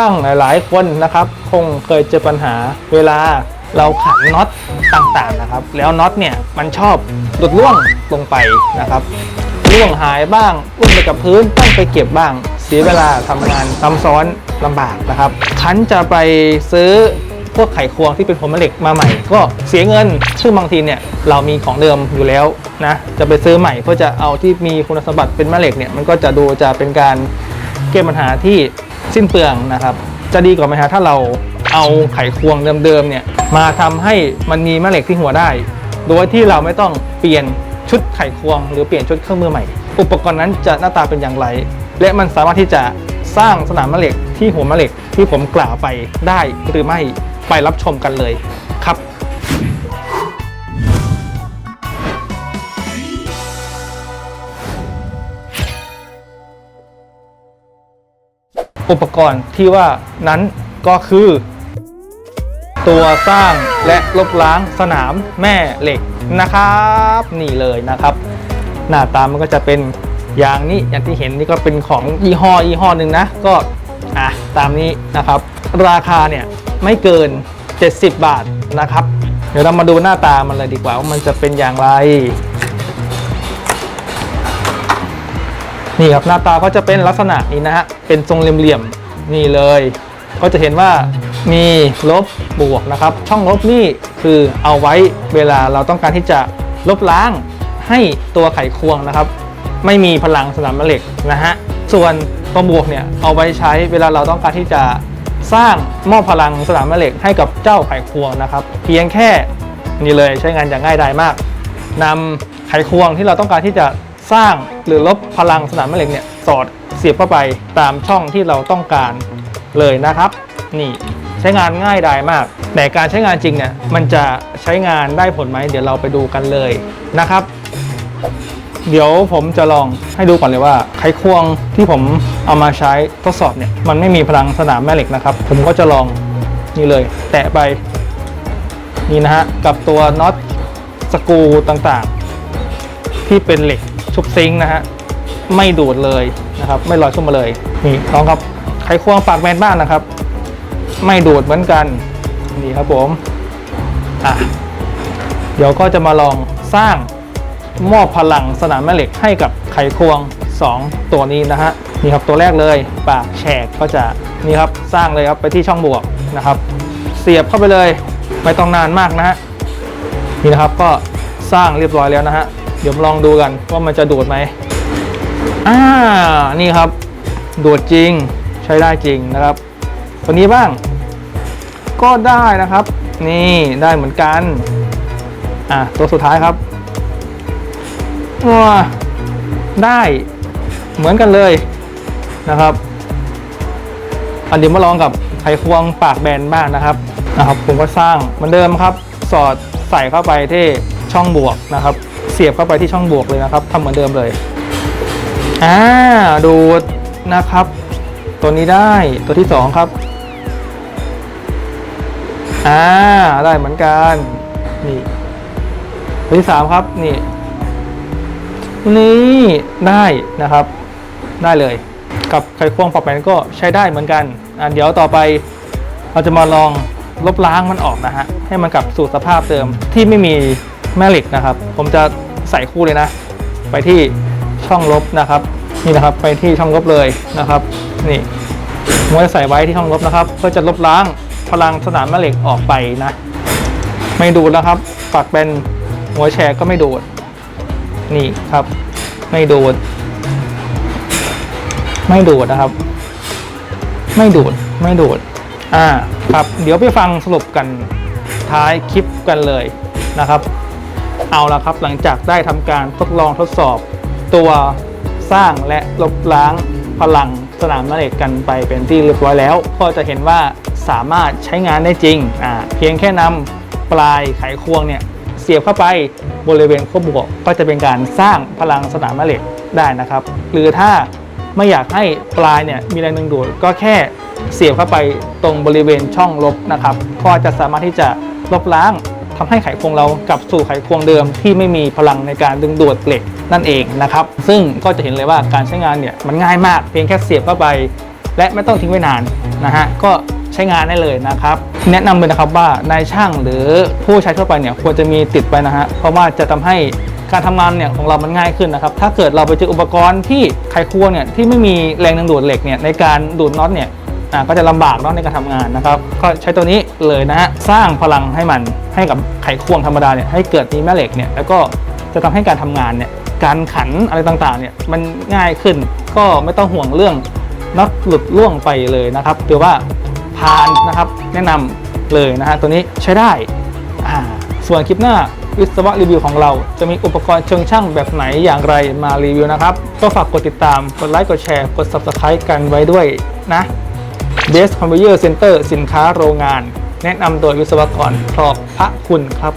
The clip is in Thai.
ช่างหลาย ๆ คนนะครับ คงเคยเจอปัญหาเวลาเราขันน็อตต่างๆนะครับ แล้วน็อตเนี่ยมันชอบหลุดร่วงลงไปนะครับร่วงหายบ้างร่วงไปกับพื้นต้องไปเก็บบ้าง เสียเวลาทำงานซ้ำซ้อนลำบากนะครับคันจะไปซื้อพวกไขควงที่เป็นหัวแม่เหล็กมาใหม่ ก็เสียเงิน ซึ่งบางทีเนี่ยเรามีของเดิมอยู่แล้วนะจะไปซื้อใหม่เพื่อจะเอาที่มีคุณสมบัติเป็นแม่เหล็กเนี่ยมันก็จะดูจะเป็นการแก้ปัญหาที่ สิ้นเปลืองนะครับ จะดีกว่าไหมฮะถ้าเราเอาไขควงเดิมๆเนี่ยมาทำให้มันมีแม่เหล็กที่หัวได้ โดยที่เราไม่ต้องเปลี่ยนชุดไขควง หรือเปลี่ยนชุดเครื่องมือใหม่ อุปกรณ์นั้นจะหน้าตาเป็นอย่างไร และมันสามารถที่จะสร้างสนามแม่เหล็กที่หัวแม่เหล็กที่ผมกล่าวไปได้หรือไม่ไปรับชมกันเลยครับ อุปกรณ์ที่ว่านั้นก็คือ ตัวสร้างและลบล้างสนามแม่เหล็กนะครับ นี่เลยนะครับ หน้าตามันก็จะเป็นอย่างนี้อย่างที่เห็นนี่ก็เป็นของยี่ห้อยี่ห้อหนึ่งนะ ก็อะตามนี้นะครับ ราคาเนี่ยไม่เกิน 70 บาทนะครับ เดี๋ยวเรามาดูหน้าตามันเลยดีกว่าว่ามันจะเป็นอย่างไร นี่ครับหน้าตาก็จะเป็นลักษณะนี้นะฮะเป็นทรงเหลี่ยมๆนี่เลย ก็จะเห็นว่ามีลบบวกนะครับ ช่องลบนี่คือเอาไว้เวลาเราต้องการที่จะลบล้างให้ตัวไขควงนะครับ ไม่มีพลังสนามแม่เหล็กนะฮะส่วนตัวบวกเนี่ยเอาไว้ใช้เวลาเราต้องการที่จะสร้างมอบพลังสนามแม่เหล็กให้กับเจ้าไขควงนะครับ เพียงแค่นี่เลยใช้งานอย่างง่ายดายมากนำไขควงที่เราต้องการที่จะ สร้างหรือลบพลังสนามแม่เหล็กเนี่ยสอดเสียบเข้าไปตามช่องที่เราต้องการเลยนะครับ นี่ใช้งานง่ายดายมาก แต่การใช้งานจริงเนี่ยมันจะใช้งานได้ผลไหมเดี๋ยวเราไปดูกันเลยนะครับ เดี๋ยวผมจะลองให้ดูก่อนเลยว่าไขควงที่ผมเอามาใช้ทดสอบเนี่ยมันไม่มีพลังสนามแม่เหล็กนะครับ ผมก็จะลองนี่เลย แตะไปนี่นะฮะกับตัวน็อตสกูต่างๆ ที่เป็นเหล็ก ชุบซิงค์นะฮะไม่ดูดเลยนะครับ ไม่ลอยขึ้นมาเลยนี่ลองครับไขควงปากแมนบ้านนะครับ ไม่ดูดเหมือนกันนี่ครับผมอะเดี๋ยวก็จะมาลองสร้างมอบพลังสนามแม่เหล็กให้กับไขควง 2 ตัวนี้นะฮะนี่ครับตัวแรกเลยปากแฉกก็จะนี่ครับสร้างเลยครับไปที่ช่องบวกนะครับ เสียบเข้าไปเลยไม่ต้องนานมากนะฮะนี่นะครับก็สร้างเรียบร้อยแล้วนะฮะ เดี๋ยวมาลองดูกันว่ามันจะดูดไหมอ่านี่ครับ ดูดจริงใช้ได้จริงนะครับ ตัวนี้บ้าง ก็ได้นะครับ นี่ได้เหมือนกันอะตัวสุดท้ายครับว้าได้เหมือนกันเลยนะครับอันเดี๋ยวมาลองกับไขควงปากแบนบ้างนะครับนะครับ ผมก็สร้างเหมือนเดิมครับ สอดใส่เข้าไปที่ช่องบวกนะครับ เสียบเข้าไปที่ช่องบวกเลยนะครับทำเหมือนเดิมเลยอ่าดูดนะครับ ตัวนี้ได้ตัวที่สองครับอ่าได้เหมือนกันนี่ตัวที่สามครับนี่นี่ได้นะครับ ได้เลย กับไขควงปรับแบนก็ใช้ได้เหมือนกันอะเดี๋ยวต่อไปเราจะมาลองลบล้างมันออกนะฮะให้มันกลับสู่สภาพเดิมที่ไม่มี แม่เหล็กนะครับ ผมจะใส่คู่เลยนะ ไปที่ช่องลบนะครับ นี่นะครับไปที่ช่องลบเลยนะครับนี่ผมจะใส่ไว้ที่ช่องลบนะครับ เพื่อจะลบล้างพลังสนามแม่เหล็กออกไปนะ ไม่ดูดนะครับปักเป็นหัวแชร์ก็ไม่ดูด นี่ครับ ไม่ดูด ไม่ดูดนะครับ ไม่ดูดไม่ดูดอ่าครับ เดี๋ยวไปฟังสรุปกันท้ายคลิปกันเลยนะครับ เอาละครับหลังจากได้ทำการทดลองทดสอบ ตัวสร้างและลบล้างพลังสนามแม่เหล็กกันไปเป็นที่เรียบร้อยแล้ว ก็จะเห็นว่าสามารถใช้งานได้จริงอ่าเพียงแค่นำปลายไขควงเนี่ยเสียบเข้าไปบริเวณขั้วบวก ก็จะเป็นการสร้างพลังสนามแม่เหล็กได้นะครับ หรือถ้าไม่อยากให้ปลายเนี่ยมีแรงดึงดูดก็แค่เสียบเข้าไปตรงบริเวณช่องลบนะครับ ก็จะสามารถที่จะลบล้าง ทำให้ไขควงเรากลับสู่ไขควงเดิมที่ไม่มีพลังในการดึงดูดเหล็กนั่นเองนะครับ ซึ่งก็จะเห็นเลยว่าการใช้งานเนี่ยมันง่ายมากเพียงแค่เสียบเข้าไป และไม่ต้องทิ้งไว้นานนะฮะก็ใช้งานได้เลยนะครับ แนะนำเลยนะครับว่านายช่างหรือผู้ใช้ทั่วไปเนี่ยควรจะมีติดไปนะฮะเพราะว่าจะทำให้การทำงานเนี่ยของเรามันง่ายขึ้นนะครับ ถ้าเกิดเราไปเจออุปกรณ์ที่ไขควงเนี่ยที่ไม่มีแรงดึงดูดเหล็กเนี่ยในการดูดน็อตเนี่ย ก็จะลำบากเนาะในการทำงานนะครับ ก็ใช้ตัวนี้เลยนะฮะสร้างพลังให้มันให้กับไขควงธรรมดาเนี่ยให้เกิดมีแม่เหล็กเนี่ยแล้วก็จะทำให้การทำงานเนี่ยการขันอะไรต่างๆเนี่ยมันง่ายขึ้นก็ไม่ต้องห่วงเรื่องน็อตหลุดร่วงไปเลยนะครับถือว่าผ่านนะครับแนะนำเลยนะฮะตัวนี้ใช้ได้อ่าส่วนคลิปหน้าวิศวะรีวิวของเรา จะมีอุปกรณ์เชิงช่างแบบไหนอย่างไรมารีวิวนะครับ ก็ฝากกดติดตาม กดไลค์ กดแชร์ กด Subscribe กันไว้ด้วยนะ Best Conveyor Center สินค้าโรงงาน แนะนำโดยวิศวกรพรอบพระคุณครับ